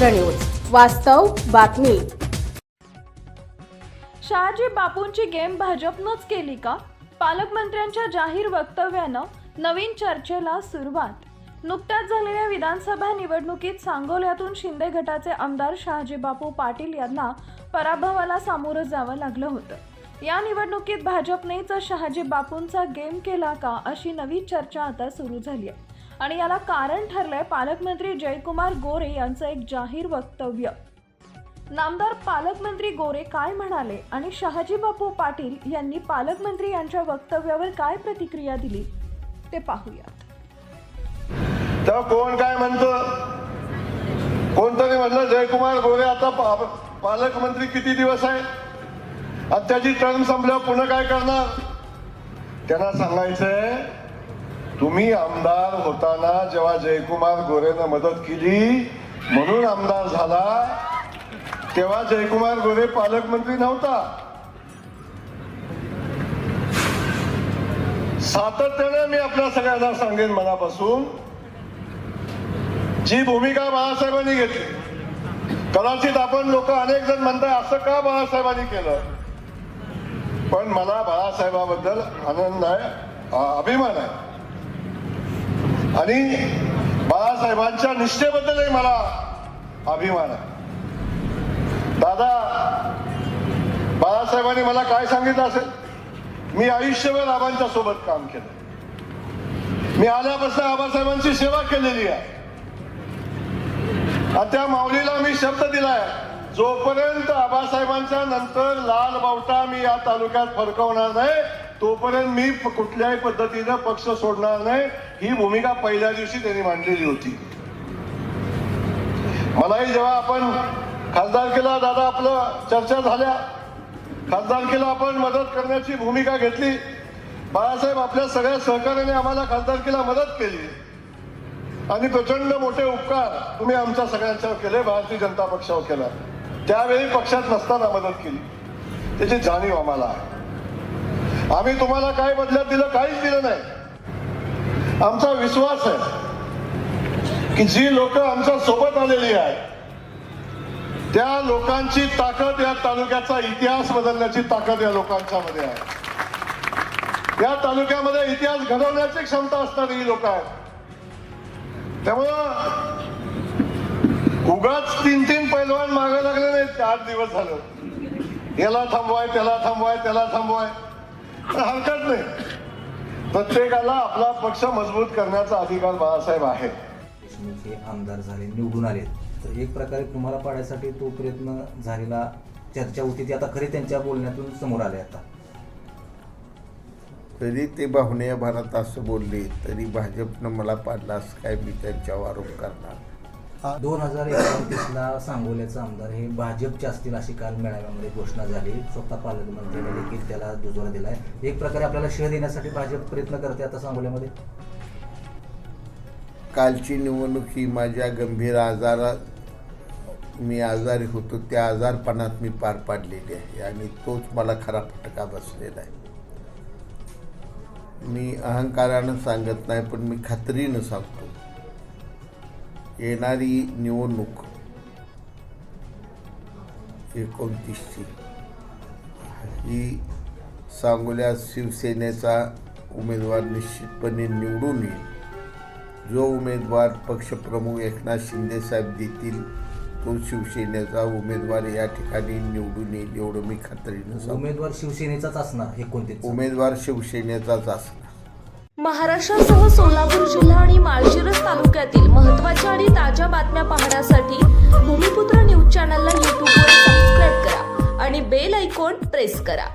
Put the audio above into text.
भूमिपुत्र news वास्तव बातमी. Shahaji बापूंची game भाजपनंच केली का? पालकमंत्र्यांच्या जाहीर वक्तव्यानं नवीन चर्चेला सुरुवात. नुकत्याच झालेल्या विधानसभा निवडणुकीत सांगोल्यातून शिंदे गटाचे आमदार शहाजी बापू पाटील यांना पराभवाला सामोरं जावं लागलं होतं. या निवडणुकीत भाजपनेच शहाजी बापूंचा गेम केला का अशी नवी चर्चा आता सुरू झाली आहे. आणि याला कारण ठरलंय पालकमंत्री जयकुमार गोरे यांचं एक जाहीर वक्तव्य. नामदार पालकमंत्री गोरे काय म्हणाले आणि शहाजी बापू पाटील यांनी पालकमंत्री यांच्या वक्तव्यावर काय प्रतिक्रिया दिली? ते पाहूयात. तर कोण काय म्हणतं? कोणतरी म्हणलं जयकुमार गोरे आता पा- पालकमंत्री किती दिवस आहे? आणि त्याची टर्म संपल्यावर पुन्हा काय करणार? त्यांना सांगायचंय तुम्ही आमदार होताना जेव्हा जयकुमार गोरेनं मदत केली म्हणून आमदार झाला तेव्हा जयकुमार गोरे पालकमंत्री नव्हता. सातत्याने मी आपल्या सगळ्यांना सांगेन मनापासून जी भूमिका बाळासाहेबांनी घेतली कदाचित आपण लोक अनेक जण म्हणताय असं का बाळासाहेबांनी केलं? पण मला बाळासाहेबाबद्दल आनंद आहे अभिमान आहे. आणि बाळासाहेबांच्या निष्ठेबद्दलही मला अभिमान आहे. दादा बाळासाहेबांनी मला काय सांगितलं असेल? मी आयुष्यभर आबांच्या सोबत काम केलं. मी आल्यापासून आबासाहेबांची सेवा केलेली आहे. आणि त्या माऊलीला मी शब्द दिलाय जोपर्यंत आबासाहेबांच्या नंतर लाल बावटा मी या तालुक्यात फडकवणार नाही तोपर्यंत मी प- कुठल्याही पद्धतीनं पक्ष सोडणार नाही. ही भूमिका पहिल्या दिवशी त्यांनी मांडलेली होती. मलाही जेव्हा आपण खासदारकीला दादा आपलं चर्चा झाल्या. खासदारकीला आपण मदत करण्याची भूमिका घेतली. बाळासाहेब आपल्या सगळ्या सहकार्याने आम्हाला खासदारकीला मदत केली. आणि प्रचंड मोठे उपकार तुम्ही आमच्या सगळ्यांच्यावर केले भारतीय जनता पक्षावर केला. त्यावेळी पक्षात नसताना मदत केली. त्याची जाणीव आम्हाला आहे. आम्ही तुम्हाला काय बदल्यात दिलं काहीच दिलं नाही. आमचा विश्वास आहे की जी लोक आमच्यासोबत आलेली आहेत त्या लोकांची ताकद या तालुक्याचा इतिहास बदलण्याची ताकद या लोकांच्या मध्ये आहे. या तालुक्यामध्ये इतिहास घडवण्याची क्षमता असणारी ही लोक आहेत. त्यामुळं उगाच तीन तीन पैलवान मागे लागले नाहीत आठ दिवस झालं. याला थांबवाय त्याला थांबवाय त्याला थांबवाय. हरकत नाही. प्रत्येकाला आपला पक्ष मजबूत करण्याचा अधिकार बाळासाहेब आहे देशमुख हे आमदार झाले निवडून आले. तर एक प्रकारे तुम्हाला पाडायसाठी तो प्रयत्न झालेला चर्चा होती ती आता खरी त्यांच्या बोलण्यातून समोर आले आता. तरी ते बाहुण्या भारत असं बोलले तरी भाजपनं मला पाडला असं काय मी त्यांच्यावर आरोप करणार? दोन हजार एकोणतीसला सांगोल्याचं आमदार हे भाजपचे असतील अशी काल मेळाव्यामध्ये घोषणा झाली. स्वतः पालकमंत्र्यांनी देखील त्याला दुजोरा दिलाय. एक प्रकारे आपल्याला श्रेय देण्यासाठी भाजप प्रयत्न करते आता सांगोल्यामध्ये. कालची निवडणूक ही माझ्या गंभीर आजारात मी आजारी होतो त्या आजारपणात मी पार पाडलेली आहे आणि तोच मला खरा फटका बसलेला आहे. मी अहंकारानं सांगत नाही पण मी खात्रीनं सांगतो. येणारी निवडणूक एकोणतीसची. ही सांगोल्यात शिवसेनेचा उमेदवार निश्चितपणे निवडून येईल. जो उमेदवार पक्षप्रमुख एकनाथ शिंदे साहेब देतील तो शिवसेनेचा उमेदवार या ठिकाणी निवडून येईल एवढं मी खात्रीनं सांगतो. उमेदवार शिवसेनेचाच असणार एकोणतीस उमेदवार शिवसेनेचाच असणार. महाराष्ट्रासह सोलापूर जिल्हा आणि माळशिरस तालुक्यातील महत्त्वाच्या आणि ताज्या बातम्या पाहण्यासाठी भूमिपुत्र न्यूज चॅनलला यूट्यूबवर सबस्क्राईब करा आणि बेल आयकॉन प्रेस करा.